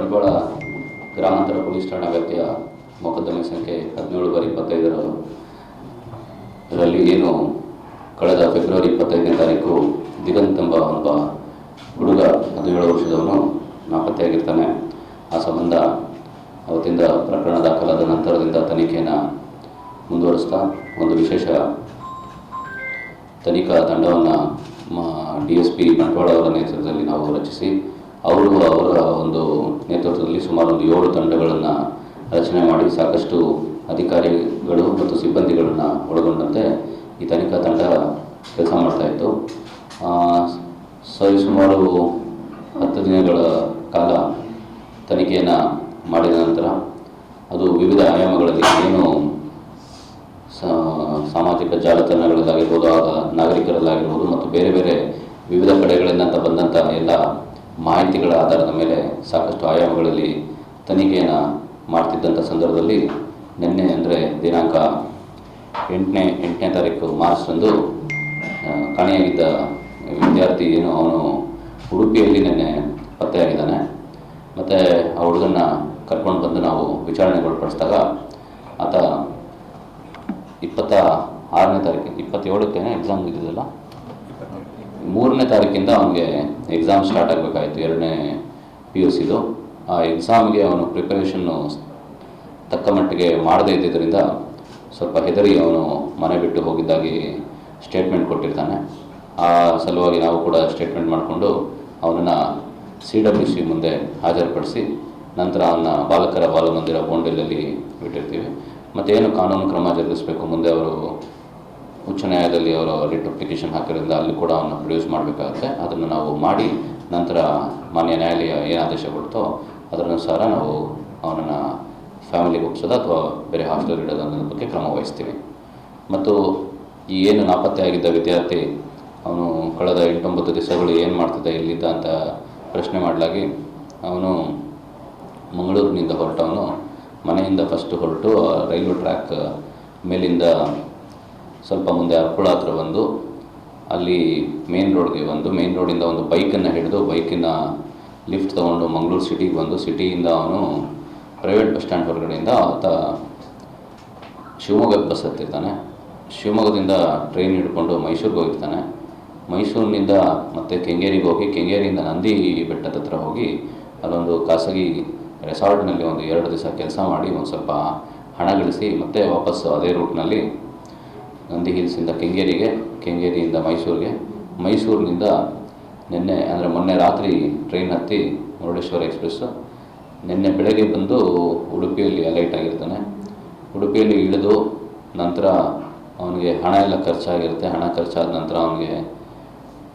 ಬಂಟ್ವಾಳ ಗ್ರಾಮಾಂತರ ಪೊಲೀಸ್ ಠಾಣಾ ವ್ಯಾಪ್ತಿಯ ಮೊಕದ್ದಮೆ ಸಂಖ್ಯೆ ಹದಿನೇಳು ಬಾರಿ ಇಪ್ಪತ್ತೈದರ ಇದರಲ್ಲಿ ಏನು ಕಳೆದ ಫೆಬ್ರವರಿ ಇಪ್ಪತ್ತೈದನೇ ತಾರೀಕು ದಿಗಂತ್ ಎಂಬ ಒಬ್ಬ ಹುಡುಗ ಹದಿನೇಳು ವರ್ಷದವನು ನಾಪತ್ತೆಯಾಗಿರ್ತಾನೆ. ಆ ಸಂಬಂಧ ಅವತ್ತಿಂದ ಪ್ರಕರಣ ದಾಖಲಾದ ನಂತರದಿಂದ ತನಿಖೆಯನ್ನು ಮುಂದುವರಿಸ್ತಾ ಒಂದು ವಿಶೇಷ ತನಿಖಾ ತಂಡವನ್ನು ಡಿ ಎಸ್ ಪಿ ಬಂಟ್ವಾಳ ಅವರ ನೇತೃತ್ವದಲ್ಲಿ ನಾವು ರಚಿಸಿ ಅವರು ಅವರ ಒಂದು ನೇತೃತ್ವದಲ್ಲಿ ಸುಮಾರು ಒಂದು ಏಳು ತಂಡಗಳನ್ನು ರಚನೆ ಮಾಡಿ ಸಾಕಷ್ಟು ಅಧಿಕಾರಿಗಳು ಮತ್ತು ಸಿಬ್ಬಂದಿಗಳನ್ನು ಒಳಗೊಂಡಂತೆ ಈ ತನಿಖಾ ತಂಡ ಕೆಲಸ ಮಾಡ್ತಾಯಿತ್ತು ಸರಿ, ಸುಮಾರು ಹತ್ತು ದಿನಗಳ ಕಾಲ ತನಿಖೆಯನ್ನು ಮಾಡಿದ ನಂತರ ಅದು ವಿವಿಧ ಆಯಾಮಗಳಲ್ಲಿ ಏನು ಸಾಮಾಜಿಕ ಜಾಲತಾಣಗಳಲ್ಲಾಗಿರ್ಬೋದು ನಾಗರಿಕರಲ್ಲಾಗಿರ್ಬೋದು ಮತ್ತು ಬೇರೆ ಬೇರೆ ವಿವಿಧ ಕಡೆಗಳಿಂದ ಬಂದಂಥ ಎಲ್ಲ ಮಾಹಿತಿಗಳ ಆಧಾರದ ಮೇಲೆ ಸಾಕಷ್ಟು ಆಯಾಮಗಳಲ್ಲಿ ತನಿಖೆಯನ್ನು ಮಾಡ್ತಿದ್ದಂಥ ಸಂದರ್ಭದಲ್ಲಿ ನಿನ್ನೆ ಅಂದರೆ ದಿನಾಂಕ ಎಂಟನೇ ಎಂಟನೇ ತಾರೀಕು ಮಾರ್ಚ್ರಂದು ಕಾಣೆಯಾಗಿದ್ದ ವಿದ್ಯಾರ್ಥಿ ಏನು, ಅವನು ಉಡುಪಿಯಲ್ಲಿ ನಿನ್ನೆ ಪತ್ತೆಯಾಗಿದ್ದಾನೆ. ಮತ್ತು ಆ ಹುಡುಗನ ಕರ್ಕೊಂಡು ಬಂದು ನಾವು ವಿಚಾರಣೆಗೊಳಪಡಿಸಿದಾಗ ಆತ ಇಪ್ಪತ್ತ ಆರನೇ ತಾರೀಕು, ಇಪ್ಪತ್ತೇಳಕ್ಕೆ ಎಕ್ಸಾಮ್ ಇದ್ದಿದ್ದಲ್ಲ ಮೂರನೇ ತಾರೀಕಿಂದ ಅವನಿಗೆ ಎಕ್ಸಾಮ್ ಸ್ಟಾರ್ಟ್ ಆಗಬೇಕಾಯಿತು, ಎರಡನೇ ಪಿ ಯು ಸಿದು ಆ ಎಕ್ಸಾಮ್ಗೆ ಅವನು ಪ್ರಿಪರೇಷನ್ನು ತಕ್ಕ ಮಟ್ಟಿಗೆ ಮಾಡದೇ ಇದ್ದಿದ್ದರಿಂದ ಸ್ವಲ್ಪ ಹೆದರಿ ಅವನು ಮನೆ ಬಿಟ್ಟು ಹೋಗಿದ್ದಾಗಿ ಸ್ಟೇಟ್ಮೆಂಟ್ ಕೊಟ್ಟಿರ್ತಾನೆ. ಆ ಸಲುವಾಗಿ ನಾವು ಕೂಡ ಸ್ಟೇಟ್ಮೆಂಟ್ ಮಾಡಿಕೊಂಡು ಅವನನ್ನು ಸಿ ಡಬ್ಲ್ಯೂ ಸಿ ಮುಂದೆ ಹಾಜರುಪಡಿಸಿ ನಂತರ ಅವನ್ನ ಬಾಲಕರ ಬಾಲಮಂದಿರ ಬೋಂಡೆಲಲ್ಲಿ ಬಿಟ್ಟಿರ್ತೀವಿ. ಮತ್ತೇನು ಕಾನೂನು ಕ್ರಮ ಜರುಗಿಸಬೇಕು ಮುಂದೆ ಅವರು ಉಚ್ಚ ನ್ಯಾಯಾಲಯದಲ್ಲಿ ಅವರು ರಿಟ್ ಅಪ್ಲಿಕೇಶನ್ ಹಾಕಿರೋದ್ರಿಂದ ಅಲ್ಲಿ ಕೂಡ ಅವನ್ನ ಪ್ರೊಡ್ಯೂಸ್ ಮಾಡಬೇಕಾಗುತ್ತೆ. ಅದನ್ನು ನಾವು ಮಾಡಿ ನಂತರ ಮಾನ್ಯ ನ್ಯಾಯಾಲಯ ಏನು ಆದೇಶ ಕೊಡ್ತೋ ಅದರನುಸಾರ ನಾವು ಅವನನ್ನು ಫ್ಯಾಮಿಲಿಗೆ ಒಪ್ಸೋದು ಅಥವಾ ಬೇರೆ ಹಾಸ್ಟೆಲ್ ಇಡೋದು ಅನ್ನೋದ್ರ ಬಗ್ಗೆ ಕ್ರಮ ವಹಿಸ್ತೀವಿ. ಮತ್ತು ಈ ಏನು ನಾಪತ್ತೆ ಆಗಿದ್ದ ವಿದ್ಯಾರ್ಥಿ ಅವನು ಕಳೆದ ಎಂಟೊಂಬತ್ತು ದಿವಸಗಳು ಏನು ಮಾಡ್ತಿದ್ದ, ಎಲ್ಲಿದ್ದ ಅಂತ ಪ್ರಶ್ನೆ ಮಾಡಲಾಗಿ ಅವನು ಮಂಗಳೂರಿನಿಂದ ಹೊರಟವನು ಮನೆಯಿಂದ ಫಸ್ಟ್ ಹೊರಟು ರೈಲ್ವೆ ಟ್ರ್ಯಾಕ್ ಮೇಲಿಂದ ಸ್ವಲ್ಪ ಮುಂದೆ ಅರ್ಕುಳ ಹತ್ರ ಬಂದು ಅಲ್ಲಿ ಮೇನ್ ರೋಡ್ಗೆ ಬಂದು ಮೇನ್ ರೋಡಿಂದ ಒಂದು ಬೈಕನ್ನು ಹಿಡಿದು, ಬೈಕಿನ ಲಿಫ್ಟ್ ತೊಗೊಂಡು ಮಂಗಳೂರು ಸಿಟಿಗೆ ಬಂದು ಸಿಟಿಯಿಂದ ಅವನು ಪ್ರೈವೇಟ್ ಬಸ್ ಸ್ಟ್ಯಾಂಡ್ ಹೊರಗಡೆಯಿಂದ ಆತ ಶಿವಮೊಗ್ಗಕ್ಕೆ ಬಸ್ ಹತ್ತಿರ್ತಾನೆ. ಶಿವಮೊಗ್ಗದಿಂದ ಟ್ರೈನ್ ಹಿಡ್ಕೊಂಡು ಮೈಸೂರಿಗೆ ಹೋಗಿರ್ತಾನೆ. ಮೈಸೂರಿನಿಂದ ಮತ್ತೆ ಕೆಂಗೇರಿಗೆ ಹೋಗಿ, ಕೆಂಗೇರಿಯಿಂದ ನಂದಿ ಬೆಟ್ಟದ ಹತ್ರ ಹೋಗಿ ಅಲ್ಲೊಂದು ಖಾಸಗಿ ರೆಸಾರ್ಟ್ನಲ್ಲಿ ಒಂದು ಎರಡು ದಿವಸ ಕೆಲಸ ಮಾಡಿ, ಒಂದು ಸ್ವಲ್ಪ ಹಣ ಗಳಿಸಿ ಮತ್ತೆ ವಾಪಸ್ಸು ಅದೇ ರೂಟ್ನಲ್ಲಿ ನಂದಿ ಹಿಲ್ಸಿಂದ ಕೆಂಗೇರಿಗೆ, ಕೆಂಗೇರಿಯಿಂದ ಮೈಸೂರಿಗೆ. ಮೈಸೂರಿನಿಂದ ನಿನ್ನೆ, ಅಂದರೆ ಮೊನ್ನೆ ರಾತ್ರಿ ಟ್ರೈನ್ ಹತ್ತಿ ಮುರುಡೇಶ್ವರ ಎಕ್ಸ್ಪ್ರೆಸ್ಸು ನಿನ್ನೆ ಬೆಳಗ್ಗೆ ಬಂದು ಉಡುಪಿಯಲ್ಲಿ ಅಲೈಟ್ ಆಗಿರ್ತಾನೆ. ಉಡುಪಿಯಲ್ಲಿ ಇಳಿದು ನಂತರ ಅವನಿಗೆ ಹಣ ಎಲ್ಲ ಖರ್ಚಾಗಿರುತ್ತೆ. ಹಣ ಖರ್ಚಾದ ನಂತರ ಅವನಿಗೆ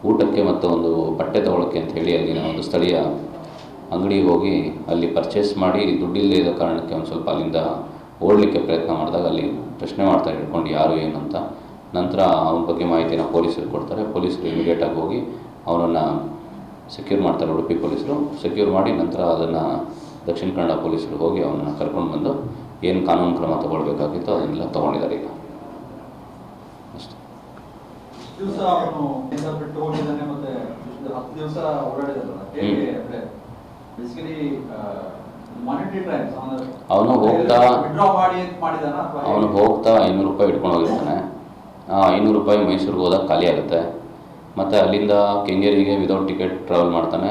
ಊಟಕ್ಕೆ ಮತ್ತು ಒಂದು ಬಟ್ಟೆ ತೊಗೊಳಕ್ಕೆ ಅಂತ ಹೇಳಿ ಅಲ್ಲಿನ ಒಂದು ಸ್ಥಳೀಯ ಅಂಗಡಿಗೆ ಹೋಗಿ ಅಲ್ಲಿ ಪರ್ಚೇಸ್ ಮಾಡಿ ದುಡ್ಡಿಲ್ಲದೆ ಇರೋ ಕಾರಣಕ್ಕೆ ಒಂದು ಸ್ವಲ್ಪ ಅಲ್ಲಿಂದ ಓಡಲಿಕ್ಕೆ ಪ್ರಯತ್ನ ಮಾಡಿದಾಗ ಅಲ್ಲಿ ಪ್ರಶ್ನೆ ಮಾಡ್ತಾರೆ ಹಿಡ್ಕೊಂಡು ಯಾರು ಏನು ಅಂತ ನಂತರ ಅವನ ಬಗ್ಗೆ ಮಾಹಿತಿನ ಪೊಲೀಸರು ಕೊಡ್ತಾರೆ. ಪೊಲೀಸರು ಇಮಿಡಿಯೇಟಾಗಿ ಹೋಗಿ ಅವನನ್ನು ಸೆಕ್ಯೂರ್ ಮಾಡ್ತಾರೆ ಉಡುಪಿ ಪೊಲೀಸರು. ಸೆಕ್ಯೂರ್ ಮಾಡಿ ನಂತರ ಅದನ್ನು ದಕ್ಷಿಣ ಕನ್ನಡ ಪೊಲೀಸರು ಹೋಗಿ ಅವನನ್ನು ಕರ್ಕೊಂಡು ಬಂದು ಏನು ಕಾನೂನು ಕ್ರಮ ತಗೊಳ್ಬೇಕಾಗಿತ್ತು ಅದನ್ನೆಲ್ಲ ತೊಗೊಂಡಿದ್ದಾರೆ ಈಗ. ಅಷ್ಟೇ. ಅವನು ಹೋಗ್ತಾ- ವಿಡ್ರಾ ಮಾಡಿ ಅಂತ ಮಾಡಿದಾನ ಅವನು ಹೋಗ್ತಾ ಐನೂರು ರೂಪಾಯಿ ಇಟ್ಕೊಂಡು ಹೋಗಿರ್ತಾನೆ. ಆ ಐನೂರು ರೂಪಾಯಿ ಮೈಸೂರಿಗೆ ಹೋದಾಗ ಖಾಲಿ ಆಗುತ್ತೆ. ಮತ್ತು ಅಲ್ಲಿಂದ ಕೆಂಗೇರಿಗೆ ವಿದೌಟ್ ಟಿಕೆಟ್ ಟ್ರಾವೆಲ್ ಮಾಡ್ತಾನೆ.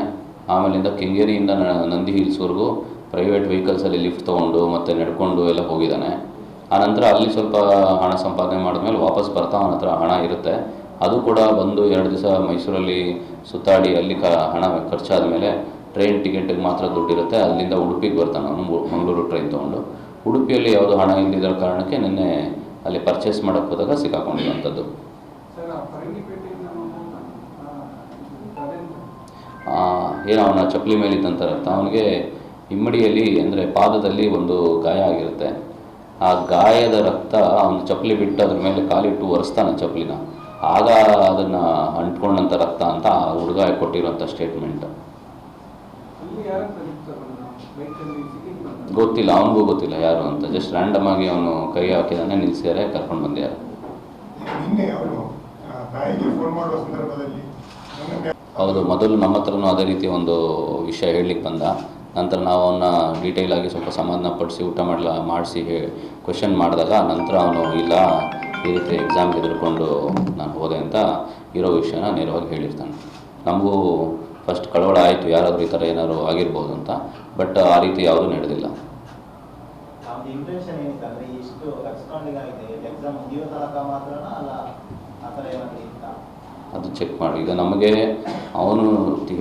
ಆಮೇಲಿಂದ ಕೆಂಗೇರಿಯಿಂದ ನಂದಿ ಹಿಲ್ಸ್ವರೆಗೂ ಪ್ರೈವೇಟ್ ವೆಹಿಕಲ್ಸಲ್ಲಿ ಲಿಫ್ಟ್ ತೊಗೊಂಡು ಮತ್ತು ನಡ್ಕೊಂಡು ಎಲ್ಲ ಹೋಗಿದ್ದಾನೆ. ಆನಂತರ ಅಲ್ಲಿ ಸ್ವಲ್ಪ ಹಣ ಸಂಪಾದನೆ ಮಾಡಿದ್ಮೇಲೆ ವಾಪಸ್ ಬರ್ತಾ ಅವನ ಹತ್ರ ಹಣ ಇರುತ್ತೆ. ಅದು ಕೂಡ ಬಂದು ಎರಡು ದಿವಸ ಮೈಸೂರಲ್ಲಿ ಸುತ್ತಾಡಿ ಅಲ್ಲಿ ಕ ಹಣ ಖರ್ಚಾದ ಮೇಲೆ ಟ್ರೈನ್ ಟಿಕೆಟಿಗೆ ಮಾತ್ರ ದುಡ್ಡಿರುತ್ತೆ ಅಲ್ಲಿಂದ ಉಡುಪಿಗೆ ಬರ್ತಾನೆ ಅವನು ಮಂಗಳೂರು ಟ್ರೈನ್ ತೊಗೊಂಡು. ಉಡುಪಿಯಲ್ಲಿ ಯಾವುದೋ ಹಣ ಇಲ್ಲದಿರೋ ಕಾರಣಕ್ಕೆ ನಿನ್ನೆ ಅಲ್ಲಿ ಪರ್ಚೇಸ್ ಮಾಡೋಕ್ಕೆ ಹೋದಾಗ ಸಿಕ್ಕಾಕೊಂಡಿರುವಂಥದ್ದು. ಏನು ಅವನ ಚಪ್ಪಲಿ ಮೇಲಿದ್ದಂಥ ರಕ್ತ ಅವನಿಗೆ ಇಮ್ಮಡಿಯಲ್ಲಿ ಅಂದರೆ ಪಾದದಲ್ಲಿ ಒಂದು ಗಾಯ ಆಗಿರುತ್ತೆ. ಆ ಗಾಯದ ರಕ್ತ ಅವನು ಚಪ್ಪಲಿ ಬಿಟ್ಟು ಅದ್ರ ಮೇಲೆ ಕಾಲಿಟ್ಟು ಒರೆಸ್ತಾನೆ ಚಪ್ಪಲಿನ. ಆಗ ಅದನ್ನು ಅಂಟ್ಕೊಂಡಂಥ ರಕ್ತ ಅಂತ ಆ ಹುಡುಗ ಕೊಟ್ಟಿರುವಂಥ ಸ್ಟೇಟ್ಮೆಂಟ್ ಅಲ್ಲಿ ಯಾರು ಸರ್ ಬೈಕಲ್ಲಿ ಸಿಕ್ಕಿಂಗ್ ಬಂದ ಗೊತ್ತಿಲ್ಲ ಅವನಿಗೂ ಗೊತ್ತಿಲ್ಲ ಯಾರು ಅಂತ. ಜಸ್ಟ್ ರ್ಯಾಂಡಮ್ ಆಗಿ ಅವನು ಕೈ ಹಾಕಿದಾನೆ ನಿಲ್ಸಿದಾರೆ ಕರ್ಕೊಂಡು ಬಂದಿದ್ದಾರೆ. ಹೌದು ಮೊದಲು ನಮ್ಮ ಹತ್ರನೂ ಅದೇ ರೀತಿ ಒಂದು ವಿಷಯ ಹೇಳಲಿಕ್ಕೆ ಬಂದ. ನಂತರ ನಾವು ಅವನ್ನ ಆಗಿ ಸ್ವಲ್ಪ ಸಮಾಧಾನ ಪಡಿಸಿ ಊಟ ಮಾಡಲ ಮಾಡಿಸಿ ಕ್ವೆಶನ್ ಮಾಡಿದಾಗ ನಂತರ ಅವನು ಇಲ್ಲ ಈ ರೀತಿ ಎಕ್ಸಾಮ್ಗೆ ಎದುರುಕೊಂಡು ನಾನು ಹೋದೆ ಅಂತ ಇರೋ ವಿಷಯನ ನೇರವಾಗಿ ಹೇಳಿರ್ತಾನೆ. ನಮಗೂ ಫಸ್ಟ್ ಕಳವಳ ಆಯಿತು ಯಾರಾದರೂ ಈ ಥರ ಏನಾದರೂ ಆಗಿರ್ಬೋದು ಅಂತ. ಬಟ್ ಆ ರೀತಿ ಯಾವುದೂ ನಡೆದಿಲ್ಲ. ಅದು ಚೆಕ್ ಮಾಡಿ. ಈಗ ನಮಗೆ ಅವನು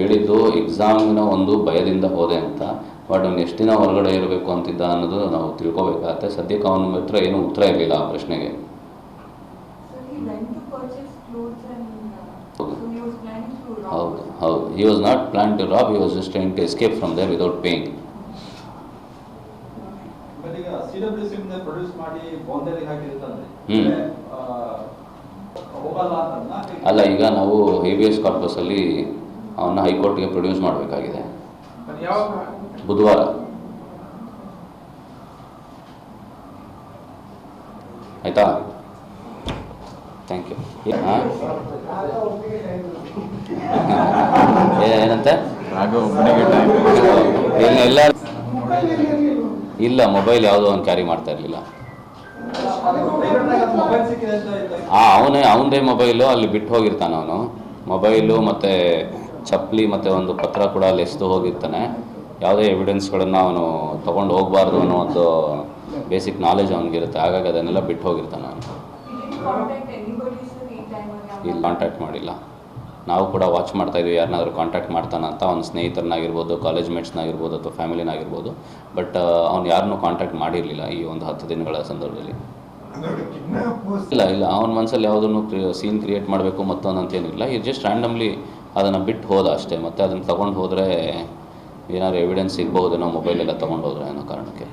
ಹೇಳಿದ್ದು ಎಕ್ಸಾಮಿನ ಒಂದು ಭಯದಿಂದ ಹೋದೆ ಅಂತ. ಬಟ್ ಅವ್ನು ಎಷ್ಟು ದಿನ ಹೊರಗಡೆ ಇರಬೇಕು ಅಂತಿದ್ದ ಅನ್ನೋದು ನಾವು ತಿಳ್ಕೊಬೇಕಾಗತ್ತೆ. ಸದ್ಯಕ್ಕೆ ಅವನ ಹತ್ರ ಏನೂ ಉತ್ತರ ಇರಲಿಲ್ಲ ಆ ಪ್ರಶ್ನೆಗೆ So he went to purchase clothes and uh, so he was planning to rob. ಹೌದು ಹೌದು he was not plan to rob he was just trying to escape from there was paying planned to rob, he was just trying to escape hmm. Ah, without paying. ಅಲ್ಲ ಈಗ ನಾವು habeas ಕಾರ್ಪಸಲ್ಲಿ ಅವನ್ನ ಹೈಕೋರ್ಟ್ಗೆ produce ಮಾಡಬೇಕಾಗಿದೆ. ಬುಧವಾರ. ಆಯಿತಾ? Thank you ಹಾಂ ಏನಂತೆ? ಎಲ್ಲ ಇಲ್ಲ. ಮೊಬೈಲ್ ಯಾವುದೋ ಒಂದು ಕ್ಯಾರಿ ಮಾಡ್ತಾ ಇರಲಿಲ್ಲ. ಹಾಂ ಅವನೇ ಅವನದೇ ಮೊಬೈಲು ಅಲ್ಲಿ ಬಿಟ್ಟು ಹೋಗಿರ್ತಾನೆ ಅವನು. ಮೊಬೈಲು ಮತ್ತು ಚಪ್ಪಲಿ ಮತ್ತು ಒಂದು ಪತ್ರ ಕೂಡ ಅಲ್ಲಿ ಎಸ್ದು ಹೋಗಿರ್ತಾನೆ. ಯಾವುದೇ ಎವಿಡೆನ್ಸ್ಗಳನ್ನು ಅವನು ತೊಗೊಂಡು ಹೋಗಬಾರ್ದು ಅನ್ನೋ ಒಂದು ಬೇಸಿಕ್ ನಾಲೆಜ್ ಅವನಿಗಿರುತ್ತೆ. ಹಾಗಾಗಿ ಅದನ್ನೆಲ್ಲ ಬಿಟ್ಟು ಹೋಗಿರ್ತಾನೆ ಅವನು. ಇಲ್ಲಿ ಕಾಂಟ್ಯಾಕ್ಟ್ ಮಾಡಿಲ್ಲ. ನಾವು ಕೂಡ ವಾಚ್ ಮಾಡ್ತಾ ಇದ್ದೀವಿ ಯಾರನ್ನಾದ್ರೂ ಕಾಂಟ್ಯಾಕ್ಟ್ ಮಾಡ್ತಾನೆ ಅಂತ. ಅವ್ನ ಸ್ನೇಹಿತರನ್ನಾಗಿರ್ಬೋದು ಕಾಲೇಜ್ ಮೇಟ್ಸ್ನಾಗಿರ್ಬೋದು ಅಥವಾ ಫ್ಯಾಮಿಲಿನಾಗಿರ್ಬೋದು ಬಟ್ ಅವ್ನು ಯಾರನ್ನೂ ಕಾಂಟ್ಯಾಕ್ಟ್ ಮಾಡಿರಲಿಲ್ಲ ಈ ಒಂದು ಹತ್ತು ದಿನಗಳ ಸಂದರ್ಭದಲ್ಲಿ. ಇಲ್ಲ ಇಲ್ಲ. ಅವನ ಮನಸ್ಸಲ್ಲಿ ಯಾವುದನ್ನು ಸೀನ್ ಕ್ರಿಯೇಟ್ ಮಾಡಬೇಕು ಮತ್ತೊಂದು ಅಂತೇನಿಲ್ಲ ಇದು ಜಸ್ಟ್ ರ್ಯಾಂಡಮ್ಲಿ ಅದನ್ನು ಬಿಟ್ಟು ಹೋದ ಅಷ್ಟೇ. ಮತ್ತೆ ಅದನ್ನು ತೊಗೊಂಡು ಹೋದರೆ ಏನಾದ್ರು ಎವಿಡೆನ್ಸ್ ಸಿಗ್ಬಹುದೇನೋ ಮೊಬೈಲೆಲ್ಲ ತೊಗೊಂಡು ಹೋದ್ರೆ ಅನ್ನೋ ಕಾರಣಕ್ಕೆ.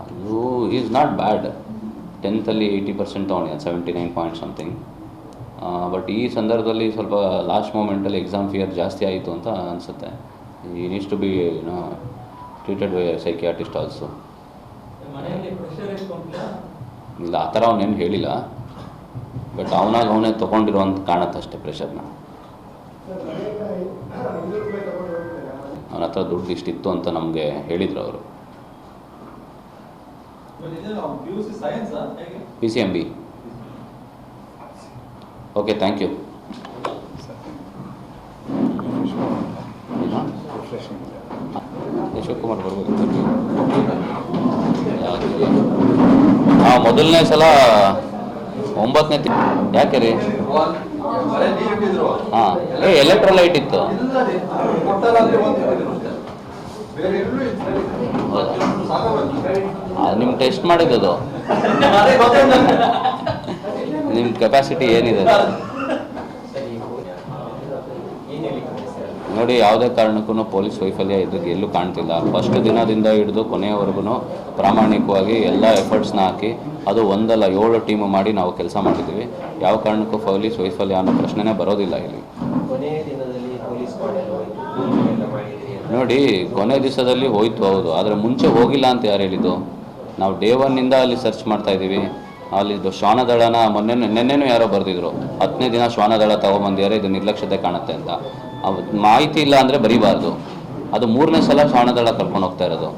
ಅದು ಈಸ್ ನಾಟ್ ಬ್ಯಾಡ್ ಟೆಂತಲ್ಲಿ eighty percent ತೊಗೊಂಡಿದ್ದಾನೆ seventy nine point something but ಈ ಸಂದರ್ಭದಲ್ಲಿ ಸ್ವಲ್ಪ ಲಾಸ್ಟ್ ಮೂಮೆಂಟಲ್ಲಿ ಎಕ್ಸಾಮ್ ಫಿಯರ್ ಜಾಸ್ತಿ ಆಯಿತು ಅಂತ ಅನಿಸುತ್ತೆ. ಈ needs to be no treated by psychiatrist also ಇಲ್ಲ ಆ ಥರ ಅವನೇನು ಹೇಳಿಲ್ಲ. ಬಟ್ ಅವನಾಗ ಅವನೇ ತೊಗೊಂಡಿರುವಂತ ಕಾಣತ್ತಷ್ಟೇ ಪ್ರೆಷರ್ನ ಅವನ ಹತ್ರ ದುಡ್ಡು ಇಷ್ಟಿತ್ತು ಅಂತ ನಮಗೆ ಹೇಳಿದರು ಅವರು ಇವಾಗ ಇದು ಅವ್ನು PUC ಸೈನ್ಸ್ ಹೇಗೆ P C M B okay thank you Shivakumar ಬರ್ಬೋದು. ಹಾಂ ಮೊದಲನೇ ಸಲ ಒಂಬತ್ತನೇ ತಿ ಯಾಕೆ ರೀ? ಹಾಂ. ಏ ಎಲೆಕ್ಟ್ರೋಲೈಟ್ ಇತ್ತು. ಹೌದಾ? ನಿಮ್ಮ ಟೆಸ್ಟ್ ಮಾಡಿದ್ದು ನಿಮ್ ನಿಮ್ಮ ಕೆಪಾಸಿಟಿ ಏನಿದೆ ನೋಡಿ, ಯಾವುದೇ ಕಾರಣಕ್ಕೂ ಪೊಲೀಸ್ ವೈಫಲ್ಯ ಇದಕ್ಕೆ ಎಲ್ಲೂ ಕಾಣ್ತಿಲ್ಲ. ಫಸ್ಟ್ ದಿನದಿಂದ ಹಿಡಿದು ಕೊನೆಯವರೆಗೂ ಪ್ರಾಮಾಣಿಕವಾಗಿ ಎಲ್ಲ ಎಫರ್ಟ್ಸ್ನ ಹಾಕಿ ಅದು ಒಂದಲ್ಲ, ಏಳು ಟೀಮು ಮಾಡಿ ನಾವು ಕೆಲಸ ಮಾಡಿದ್ದೀವಿ ಯಾವ ಕಾರಣಕ್ಕೂ ಪೊಲೀಸ್ ವೈಫಲ್ಯ ಅನ್ನೋ ಪ್ರಶ್ನೆನೇ ಬರೋದಿಲ್ಲ ಇಲ್ಲಿ. ನೋಡಿ, ಕೊನೆ ದಿವಸದಲ್ಲಿ ಹೋಯ್ತು ಹೌದು. ಆದರೆ ಮುಂಚೆ ಹೋಗಿಲ್ಲ ಅಂತ ಯಾರು ಹೇಳಿದ್ದು? ನಾವು ಡೇ ಒನ್ನಿಂದ ಅಲ್ಲಿ ಸರ್ಚ್ ಮಾಡ್ತಾ ಇದ್ದೀವಿ. ಅಲ್ಲಿ ಶ್ವಾನದಳನ ಮೊನ್ನೆ ನಿನ್ನೆನೂ ಯಾರೋ ಬರೆದಿದ್ರು. ಹತ್ತನೇ ದಿನ ಶ್ವಾನದಳ ತಗೊಂಬಂದಿದ್ದಾರೆ, ಇದು ನಿರ್ಲಕ್ಷ್ಯತೆ ಕಾಣುತ್ತೆ ಅಂತ. ಮಾಹಿತಿ ಇಲ್ಲ ಅಂದರೆ ಬರೀಬಾರ್ದು. ಅದು ಮೂರನೇ ಸಲ ಶ್ವಾನದಳ ಕರ್ಕೊಂಡು ಹೋಗ್ತಾ ಇರೋದು.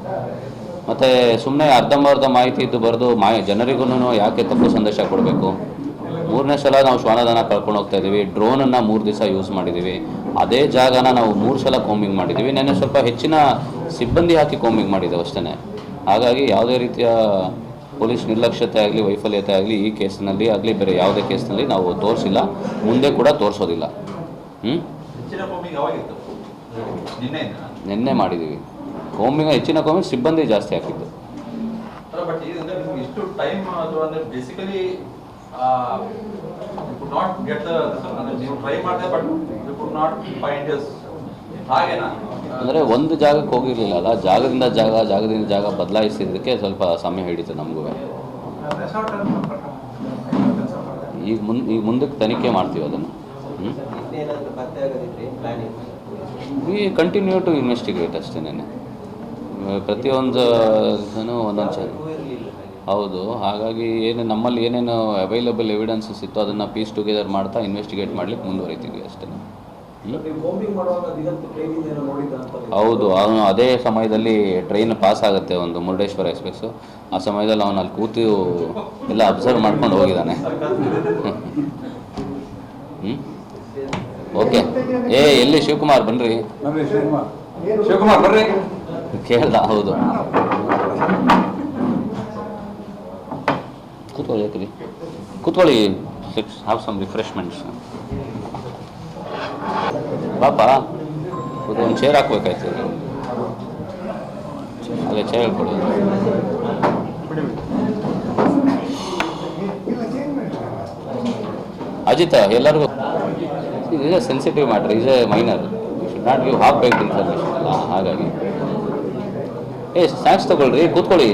ಮತ್ತು ಸುಮ್ಮನೆ ಅರ್ಧಂಬರ್ಧ ಮಾಹಿತಿ ಇದ್ದು ಬರೆದು ಮಾ ಜನರಿಗೂ ಯಾಕೆ ತಪ್ಪು ಸಂದೇಶ ಕೊಡಬೇಕು? ಮೂರನೇ ಸಲ ನಾವು ಶ್ವಾನದನ ಕಳ್ಕೊಂಡು ಹೋಗ್ತಾ ಇದ್ದೀವಿ. ಡ್ರೋನನ್ನು ಮೂರು ದಿವಸ ಯೂಸ್ ಮಾಡಿದ್ದೀವಿ. ಅದೇ ಜಾಗನ ನಾವು ಮೂರು ಸಲ ಕೋಮಿಂಗ್ ಮಾಡಿದ್ದೀವಿ. ನೆನ್ನೆ ಸ್ವಲ್ಪ ಹೆಚ್ಚಿನ ಸಿಬ್ಬಂದಿ ಹಾಕಿ ಕೋಮಿಂಗ್ ಮಾಡಿದ್ದೇವೆ ಅಷ್ಟೇ ಹಾಗಾಗಿ ಯಾವುದೇ ರೀತಿಯ ಪೊಲೀಸ್ ನಿರ್ಲಕ್ಷ್ಯತೆ ಆಗಲಿ ವೈಫಲ್ಯತೆ ಆಗಲಿ ಈ ಕೇಸಿನಲ್ಲಿ ಆಗಲಿ ಬೇರೆ ಯಾವುದೇ ಕೇಸ್ನಲ್ಲಿ ನಾವು ತೋರಿಸಿಲ್ಲ ಮುಂದೆ ಕೂಡ ತೋರಿಸೋದಿಲ್ಲ. ಹ್ಞೂ ನಿನ್ನೆ ಮಾಡಿದ್ದೀವಿ ಕೋಮಿಂಗ್ ಹೆಚ್ಚಿನ ಕೋಮಿಂಗ್ ಸಿಬ್ಬಂದಿ ಜಾಸ್ತಿ ಹಾಕಿದ್ದು. ನಾಟ್ ಗೆಟ್ ನೀವು ಟ್ರೈ ಮಾಡಿದೆ but you could not find ಅಂದರೆ ಒಂದು ಜಾಗಕ್ಕೆ ಹೋಗಿರಲಿಲ್ಲ ಅಲ್ಲ ಜಾಗದಿಂದ ಜಾಗ ಜಾಗದಿಂದ ಜಾಗ ಬದಲಾಯಿಸಿದ್ದಕ್ಕೆ ಸ್ವಲ್ಪ ಸಮಯ ಹಿಡಿತು ನಮಗೂ. ಈಗ ಮುನ್, ಈಗ ಮುಂದಕ್ಕೆ ತನಿಖೆ ಮಾಡ್ತೀವಿ ಅದನ್ನು. ಈ ಕಂಟಿನ್ಯೂ ಟು ಇನ್ವೆಸ್ಟಿಗೇಟ್ ಅಷ್ಟೇನೆ ಪ್ರತಿಯೊಂದು ಒಂದೊಂದು ಹೌದು, ಹಾಗಾಗಿ ಏನು, ನಮ್ಮಲ್ಲಿ ಏನೇನು ಅವೈಲಬಲ್ ಎವಿಡೆನ್ಸಸ್ ಇತ್ತು, ಅದನ್ನು ಪೀಸ್ ಟುಗೆದರ್ ಮಾಡ್ತಾ ಇನ್ವೆಸ್ಟಿಗೇಟ್ ಮಾಡಲಿಕ್ಕೆ ಮುಂದುವರಿತೀವಿ ಅಷ್ಟೇ. ಹೌದು ಅವನು ಅದೇ ಸಮಯದಲ್ಲಿ ಟ್ರೈನ್ ಪಾಸ್ ಆಗುತ್ತೆ ಒಂದು ಮುರುಡೇಶ್ವರ ಎಕ್ಸ್ಪ್ರೆಸ್ಸು ಆ ಸಮಯದಲ್ಲಿ ಅವನು ಅಲ್ಲಿ ಕೂತು ಎಲ್ಲ ಅಬ್ಸರ್ವ್ ಮಾಡ್ಕೊಂಡು ಹೋಗಿದ್ದಾನೆ. ಹ್ಞೂ ಓಕೆ. ಏ ಎಲ್ಲಿ ಶಿವಕುಮಾರ್ ಬನ್ರಿ. ಶಿವಕುಮಾರ್. ಬರ್ರಿ. ಕೇಳ್ದ ಹೌದು. ಕೂತ್ಕೊಳ್ಳಿ ಕೂತ್ಕೊಳ್ಳಿ ಹಾವ್ ಸಮ್ ರಿಫ್ರೆಶ್ಮೆಂಟ್ಸ್ ಪಾಪ ಒಂದು ಚೇರ್ ಹಾಕ್ಬೇಕಾಯ್ತು ಅಲ್ಲೇ ಚೇರ್ ಹೇಳ್ಕೊಡಿ ಅಜಿತ ಎಲ್ಲರಿಗೂ ಇದು sensitive matter is a minor should not give half ಅಲ್ಲ ಹಾಗಾಗಿ. ಏ ಸ್ನ್ಯಾಕ್ಸ್ ತಗೊಳ್ರಿ, ಕೂತ್ಕೊಳ್ಳಿ.